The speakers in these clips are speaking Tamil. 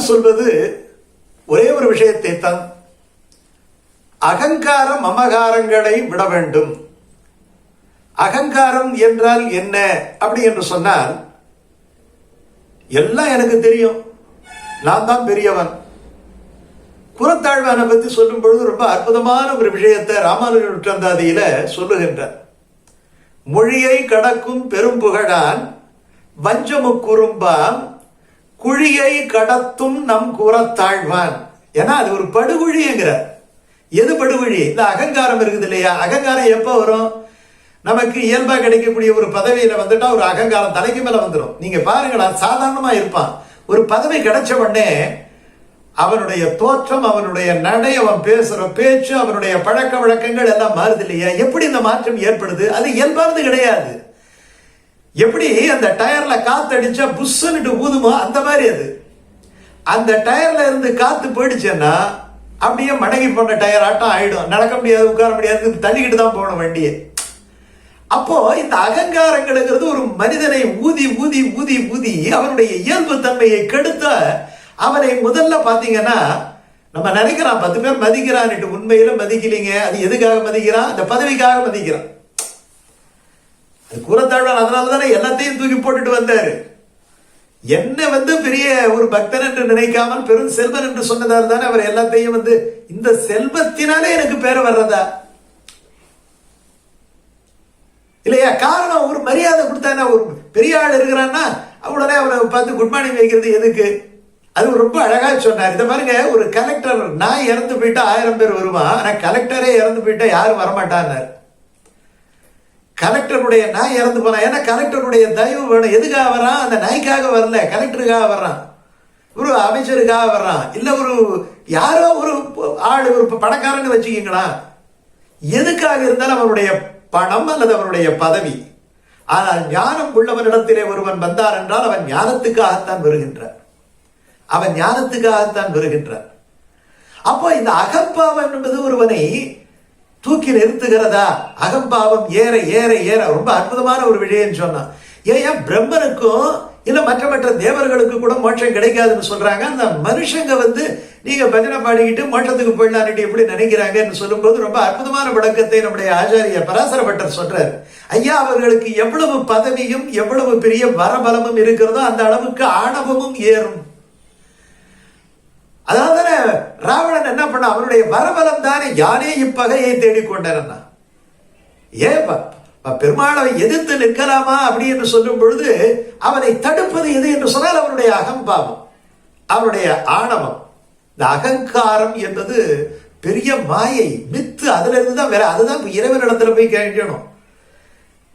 சொல்வது ஒரே ஒரு விஷயத்தை தான். அகங்காரம் அமகாரங்களை விட வேண்டும். அகங்காரம் என்றால் என்ன? அப்படி என்று சொன்னால் எல்லாம் எனக்கு தெரியும். நான் தான் பெரியவன். குரத்தாழ்வானை பத்தி சொல்லும் பொழுது ரொம்ப அற்புதமான ஒரு விஷயத்தை ராமானுஜன் உற்றந்தாதியில சொல்லுகின்றார். மொழியை கடக்கும் பெரும் புகழான் வஞ்சமுக்குறும்பாம் குழியை கடத்தும் நம் கூறத்தாழ்வான் ஏன்னா அது ஒரு படுகுழிங்கிற. எது படுகுழி? இந்த அகங்காரம் இருக்குது இல்லையா? அகங்காரம் எப்போ வரும்? நமக்கு இயல்பா கிடைக்கக்கூடிய ஒரு பதவியில வந்துட்டா ஒரு அகங்காரம் தலைக்கு மேல வந்துடும் நீங்க பாருங்களா சாதாரணமா இருப்பான். ஒரு பதவி கிடைச்ச உடனே அவனுடைய தோற்றம் அவனுடைய நடை அவன் பேசுற பேச்சு அவனுடைய பழக்க வழக்கங்கள் எல்லாம் மாறுது இல்லையா? எப்படி இந்த மாற்றம் ஏற்படுது? அது இயல்பானது கிடையாது. எப்படி அந்த டயர்ல காத்தடிச்சா புஷ்ஷுன்னுட்டு ஊதுமா அந்த மாதிரி அது. அந்த டயர்ல இருந்து காத்து போயிடுச்சுன்னா அப்படியே மடங்கி போன டயர் ஆட்டம் ஆயிடும். நடக்க முடியாது உட்கார முடியாது தள்ளிக்கிட்டு தான் போகணும் வண்டியை. அப்போ இந்த அகங்காரங்கள்ங்கிறது ஒரு மனிதனை ஊதி ஊதி ஊதி ஊதி அவனுடைய இயல்பு தன்மையை கெடுத்த அவனை முதல்ல பாத்தீங்கன்னா நம்ம நினைக்கிறான் பத்து பேர் மதிக்கிறான்ட்டு உண்மையில மதிக்கலீங்க. அது எதுக்காக மதிக்கிறான்? அந்த பதவிக்காக மதிக்கிறான். அது கூறத்தாழ்வான் அதனால தானே எல்லாத்தையும் தூக்கி போட்டுட்டு வந்தாரு. என்ன வந்து பெரிய ஒரு பக்தன் என்று நினைக்காமல் பெரும் செல்வன் என்று சொன்னதால் தானே அவர் எல்லாத்தையும் வந்து இந்த செல்வத்தினாலே எனக்கு பேர் வர்றதா? இல்லையா? காரணம் ஒரு மரியாதை கொடுத்தானா? ஒரு பெரிய ஆள் இருக்கிறான்னா உடனே அவரை பார்த்து குட் மார்னிங் வைக்கிறது எதுக்கு? அது ரொம்ப அழகா சொன்னார். இதை பாருங்க ஒரு கலெக்டர் நான் இறந்து போயிட்டா ஆயிரம் பேர் வருவான். ஆனா கலெக்டரே இறந்து போயிட்டா யாரும் வரமாட்டான்னாரு. கலெக்டருடைய நாய் இறந்து போனா ஏன்னா கலெக்டருடைய தயவு வேணும். எதுக்காக வரான் அந்த நாய்க்காக வரல. கலெக்டருக்காக வர்றான். ஒரு அமைச்சருக்காக வர்றான். இல்லை ஒரு யாரோ ஒரு ஆள் ஒரு பணக்காரன்னு வச்சுக்கீங்களா? எதுக்காக இருந்தாலும் அவருடைய பணம் அல்லது அவருடைய பதவி. ஆனால் ஞானம் உள்ளவனிடத்திலே ஒருவன் வந்தார் என்றால் அவன் ஞானத்துக்காகத்தான் வருகின்றார் அவன் ஞானத்துக்காகத்தான் வருகின்றார் அப்போ இந்த அகம்பாவம் என்பது ஒருவனை தூக்கி நிறுத்துகிறதா? அகம்பாவம் ஏற ஏற ஏற. ரொம்ப அற்புதமான ஒரு விஷயம் சொன்னான். ஏன் பிரம்மனுக்கும் இல்ல மற்ற மற்ற தேவர்களுக்கு கூட மோட்சம் கிடைக்காதுன்னு சொல்றாங்க. அந்த மனுஷங்க வந்து நீங்க பஜனை பாடிக்கிட்டு மோட்சத்துக்கு போயிடலான்னு எப்படி நினைக்கிறாங்கன்னு சொல்லும்போது ரொம்ப அற்புதமான விளக்கத்தை நம்முடைய ஆச்சாரியர் பராசர பட்டர் சொல்றாரு. ஐயா அவர்களுக்கு எவ்வளவு பதவியும் எவ்வளவு பெரிய வரபலமும் இருக்கிறதோ அந்த அளவுக்கு ஆணவமும் ஏறும். அதாவது ராவணன் என்ன பண்ண அவனுடைய வரபலம் தானே யானே இப்பகையை தேடிக்கொண்டிருந்தான் ஏன் பெருமாளை எதிர்த்து நிற்கலாமா அப்படி என்று சொல்லும் பொழுது அவனை தடுப்பது எது என்று சொன்னால் அவனுடைய அகம்பாவம் அவனுடைய ஆணவம். இந்த அகங்காரம் என்பது பெரிய மாயை மித்து அதுல இருந்து தான் வேற அதுதான் இறைவனிடத்துல போய் கெஞ்சணும்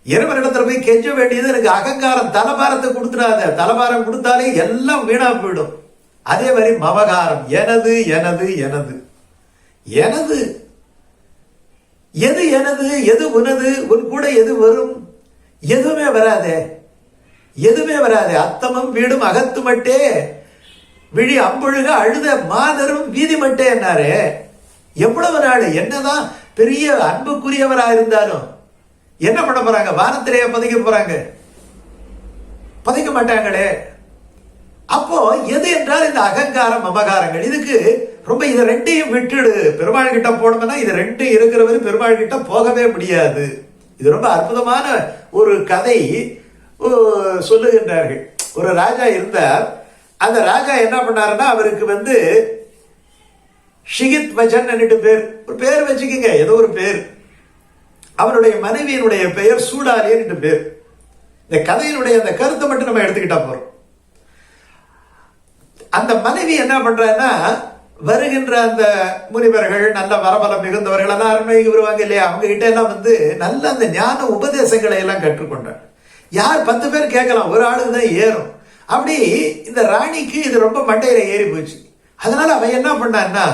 இறைவனிடத்துல போய் கெஞ்ச வேண்டியது எனக்கு அகங்காரம் தலபாரத்தை கொடுத்துடாத தலபாரம் கொடுத்தாலே எல்லாம் வீணா போயிடும். அதே மாதிரி மமகாரம் எனது எனது எனது. எனது. எது எனது எது உனது உன் கூட எது வரும்? எதுவுமே வராதே. எதுவுமே வராதே. அத்தமும் வீடும் அகத்து மட்டே விழி அம்பொழுக அழுத மாதரும் வீதி மட்டே என்னாரு. எவ்வளவு நாள் என்னதான் பெரிய அன்புக்குரியவரா இருந்தாலும் என்ன பண்ண போறாங்க? வானத்திலேயே பதைக்க போறாங்க. பதைக்க மாட்டாங்களே. அப்போ எது என்றால் இந்த அகங்காரம் அபகாரங்கள். இதுக்கு ரொம்ப இதை ரெண்டையும் விட்டுடு. பெருமாள் கிட்ட போனோம்னா இது ரெண்டும் இருக்கிறவரு பெருமாள் கிட்ட போகவே முடியாது. இது ரொம்ப அற்புதமான ஒரு கதை சொல்லுகின்றார்கள். ஒரு ராஜா இருந்தார். அந்த ராஜா என்ன பண்ணாருன்னா அவருக்கு வந்து ஷிகித் வஜன் பேர். ஒரு பேர் வச்சுக்கோங்க ஏதோ ஒரு பேர். அவருடைய மனைவியினுடைய பெயர் சூடாரியன் என்று பேர். இந்த கதையினுடைய அந்த கருத்தை மட்டும் நம்ம எடுத்துக்கிட்டா போறோம். அந்த மனைவி என்ன பண்றன்னா வருகின்ற அந்த முனிவர்கள் நல்ல வரபலம் மிகுந்தவர்கள் எல்லாம் அருமைக்கு வருவாங்க இல்லையா? அவங்க கிட்ட எல்லாம் வந்து நல்ல அந்த ஞான உபதேசங்களை எல்லாம் கற்றுக்கொண்டார். யார் பத்து பேர் கேட்கலாம் ஒரு ஆளுக்கு தான் ஏறும். அப்படி இந்த ராணிக்கு இது ரொம்ப மண்டையில ஏறி போச்சு. அதனால அவன் என்ன பண்ணான்னா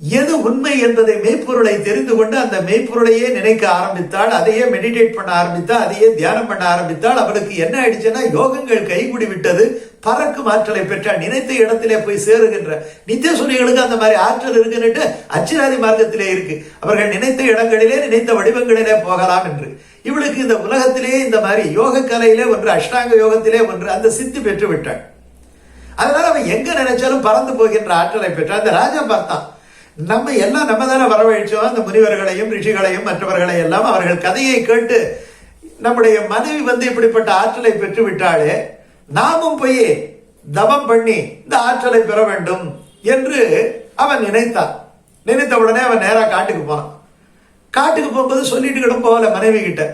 எது உண்மை என்பதை மெய்ப்பொருளை தெரிந்து கொண்டு அந்த மெய்ப்பொருளையே நினைக்க ஆரம்பித்தாள். அதையே மெடிடேட் பண்ண ஆரம்பித்தாள். அதையே தியானம் பண்ண ஆரம்பித்தாள். அவளுக்கு என்ன ஆயிடுச்சுன்னா யோகங்கள் கைகூடி விட்டது. பறக்கும் ஆற்றலை பெற்றால் நினைத்த இடத்திலே போய் சேருகின்ற நித்திய சுனிகளுக்கு அந்த மாதிரி ஆற்றல் இருக்குன்னுட்டு அச்சிராதி மார்க்கத்திலே இருக்கு. அவர்கள் நினைத்த இடங்களிலே நினைத்த வடிவங்களிலே போகலாம் என்று. இவளுக்கு இந்த உலகத்திலே இந்த மாதிரி யோக கலையிலே ஒன்று அஷ்டாங்க யோகத்திலே ஒன்று அந்த சித்தி பெற்று விட்டாள் அதனால அவன் எங்க நினைச்சாலும் பறந்து போகின்ற ஆற்றலை பெற்றான். அந்த ராஜா பார்த்தான் நம்ம எல்லாம் நம்ம தானே வரவழைச்சோம். அந்த முனிவர்களையும் ரிஷிகளையும் மற்றவர்களை எல்லாம் அவர்கள் கதையை கேட்டு நம்முடைய மனைவி வந்து இப்படிப்பட்ட ஆற்றலை பெற்று விட்டாலே நாமும் போய் தவம் பண்ணி இந்த ஆற்றலை பெற வேண்டும் என்று அவன் நினைத்தான். நினைத்த உடனே அவன் நேராக காட்டுக்கு போனான். காட்டுக்கு போகும்போது சொல்லிட்டு கிட்ட போகல மனைவி கிட்ட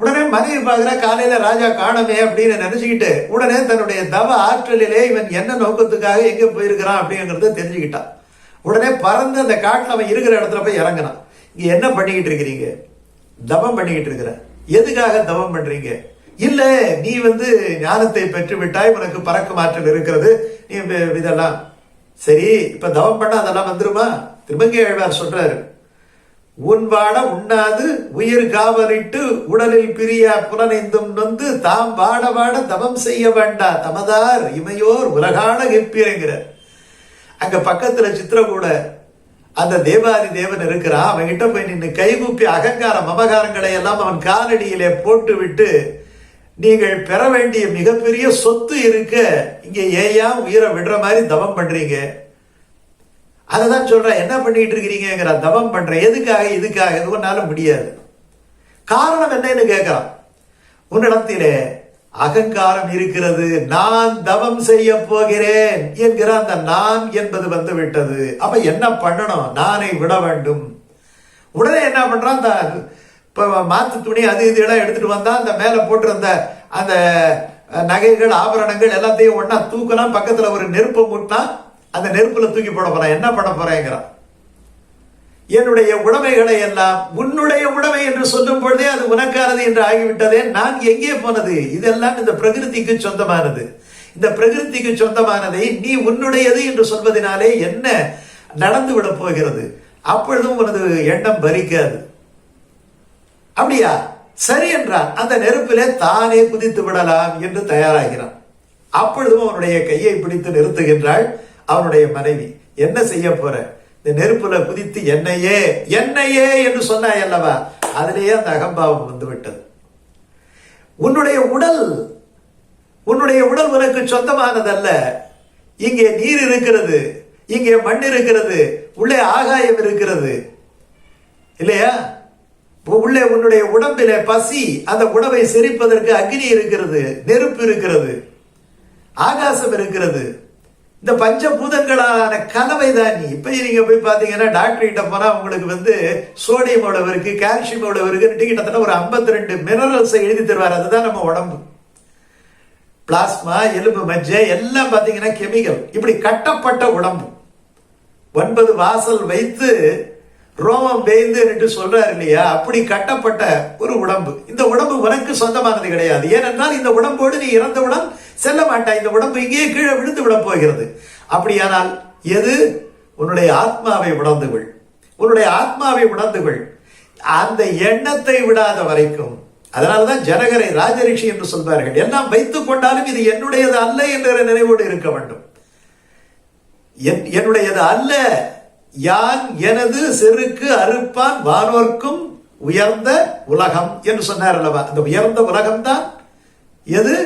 உடனே மனைவி பார்க்குற காலையில ராஜா காணமே அப்படின்னு நினைச்சுக்கிட்டு உடனே தன்னுடைய தவ ஆற்றலிலே இவன் என்ன நோக்கத்துக்காக எங்கே போயிருக்கிறான் அப்படிங்கிறத தெரிஞ்சுக்கிட்டான். உடனே பறந்து அந்த காட்டில் அவன் இருக்கிற இடத்துல போய் இறங்கினான். இங்கே என்ன பண்ணிக்கிட்டு இருக்கிறீங்க? தவம் பண்ணிக்கிட்டு இருக்கிற எதுக்காக தவம் பண்ணுறீங்க இல்ல நீ வந்து ஞானத்தை பெற்று விட்டாய் உனக்கு பறக்கும் ஆற்றல் இருக்கிறது. நீ வி- இதெல்லாம் சரி இப்ப தவம் பண்ணா அதெல்லாம் வந்துருமா? திருமங்கை ஆழ்வார் சொல்றாரு. உன் வாட உண்ணாது உயிர் காவலிட்டு உடலில் பிரியா புலனைந்தும் நொந்து தாம் வாட வாட தவம் செய்ய வேண்டா தமதார் இமையோர் உலகான கெப்பியங்கிறார் அங்க பக்கத்துல சித்திரகூட அந்த தேவாதி தேவன் இருக்கிறான். அவன் கிட்ட போய் நின்று கைகூப்பி அகங்கார மமகாரங்களை எல்லாம் அவன் காலடியிலே போட்டு விட்டு நீங்கள் பெற வேண்டிய மிகப்பெரிய சொத்து இருக்க இங்க ஏயா உயிரை விடுற மாதிரி தவம் பண்றீங்க. அதை தான் சொல்றேன் என்ன பண்ணிட்டு இருக்கிறீங்கிற தவம் பண்றேன் எதுக்காக இதுக்காக இது முடியாது. காரணம் என்னன்னு கேட்கிறான் உன்னிடத்திலே அகங்காரம் இருக்கிறது நான் தவம் செய்ய போகிறேன் என்கிற அந்த நான் என்பது வந்து விட்டது அப்ப என்ன பண்ணணும்? நானை விட வேண்டும். உடனே என்ன பண்றான்? அந்த இப்போ மாற்று துணி அது இது எல்லாம் வந்தால் அந்த மேலே போட்டிருந்த அந்த நகைகள் ஆபரணங்கள் எல்லாத்தையும் ஒன்றா தூக்கலாம் பக்கத்தில் ஒரு நெருப்பை மூட்டினா அந்த நெருப்பில் தூக்கி போட போகிறான் என்ன பண்ண போகிறேங்கிறான் என்னுடைய உடைமைகளை எல்லாம் உன்னுடைய உடைமை என்று சொல்லும் பொழுதே அது உனக்கானது என்று ஆகிவிட்டதே நான் எங்கே போனது? இதெல்லாம் இந்த பிரகிருதிக்கு சொந்தமானது. இந்த பிரகிருதிக்கு சொந்தமானதை நீ உன்னுடையது என்று சொல்வதனாலே என்ன நடந்து விட போகிறது? அப்பொழுதும் உனது எண்ணம் பறிக்காது அப்படியா? சரி என்றான். அந்த நெருப்பிலே தானே குதித்து விடலாம் என்று தயாராகிறான். அப்பொழுதும் அவனுடைய கையை பிடித்து நிறுத்துகின்றாள் அவனுடைய மனைவி. என்ன செய்ய போற? இந்த நெருப்புல குதித்து என்னையே என்னையே என்று சொன்னாய் அல்லவா? அதிலேயே அந்த அகம்பாவம் வந்துவிட்டது. உன்னுடைய உடல் உன்னுடைய உடல் உனக்கு சொந்தமானதல்ல. இங்கே நீர் இருக்கிறது இங்கே மண் இருக்கிறது உள்ளே ஆகாயம் இருக்கிறது. இல்லையா? உள்ளே உன்னுடைய உடம்பில பசி அந்த உணவை செரிப்பதற்கு அக்னி இருக்கிறது நெருப்பு இருக்கிறது ஆகாசம் இருக்கிறது. இந்த பஞ்சபூதங்களான கலவை தான் நீ. இப்போ நீங்க போய் பார்த்தீங்கன்னா டாக்டர் கிட்ட உங்களுக்கு வந்து சோடியம் உழவு இருக்கு கால்சியம் உழவு இருக்குன்னு கிட்டத்தட்ட ஒரு 52 ரெண்டு மினரல்ஸை எழுதி தருவார். அதுதான் நம்ம உடம்பு. பிளாஸ்மா எலும்பு மஜ்ஜை எல்லாம் பார்த்தீங்கன்னா கெமிக்கல் இப்படி கட்டப்பட்ட உடம்பு. ஒன்பது வாசல் வைத்து ரோமம் வேய்ந்து என்று சொல்றாரு இல்லையா? அப்படி கட்டப்பட்ட ஒரு உடம்பு. இந்த உடம்பு உனக்கு சொந்தமானது கிடையாது. ஏனென்றால் இந்த உடம்போடு நீ இறந்தவுடன் செல்ல மாட்டாய். இந்த உடம்பு இங்கேயே கீழே விழுந்து விட போகிறது. அப்படியானால் எது? உன்னுடைய ஆத்மாவை உணர்ந்துகள் உன்னுடைய ஆத்மாவை உணர்ந்துகள் அந்த எண்ணத்தை விடாத வரைக்கும். அதனாலதான் ஜனகரை ராஜரிஷி என்று சொல்வார்கள். எல்லாம் வைத்துக் கொண்டாலும் இது என்னுடையது அல்ல என்கிற நினைவோடு இருக்க வேண்டும். என்- என்னுடையது அல்ல யான் எனது செருக்கு அறுப்பான் வானோர்க்கும் உயர்ந்த உலகம் என்று சொன்னார் அல்லவா? அந்த உயர்ந்த உலகம் தான் எது?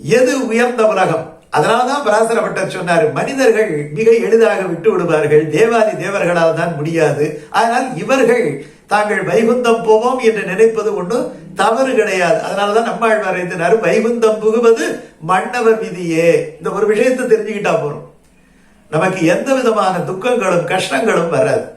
எது உயர்ந்த உலகம்? அதனால்தான் பராசர சொன்னார் மனிதர்கள் மிக எளிதாக விட்டு விடுவார்கள் தேவாதி தேவர்களால் தான் முடியாது. ஆனால் இவர்கள் தாங்கள் வைகுந்தம் போவோம் என்று நினைப்பது ஒன்று தவறு கிடையாது. அதனாலதான் நம்மாழ்வார் எழுதினார் வைகுந்தம் புகுவது மன்னவர் விதியே. இந்த ஒரு விஷயத்தை தெரிஞ்சுக்கிட்டா போறோம். நமக்கு எந்த விதமான துக்கங்களும் கஷ்டங்களும் வராது.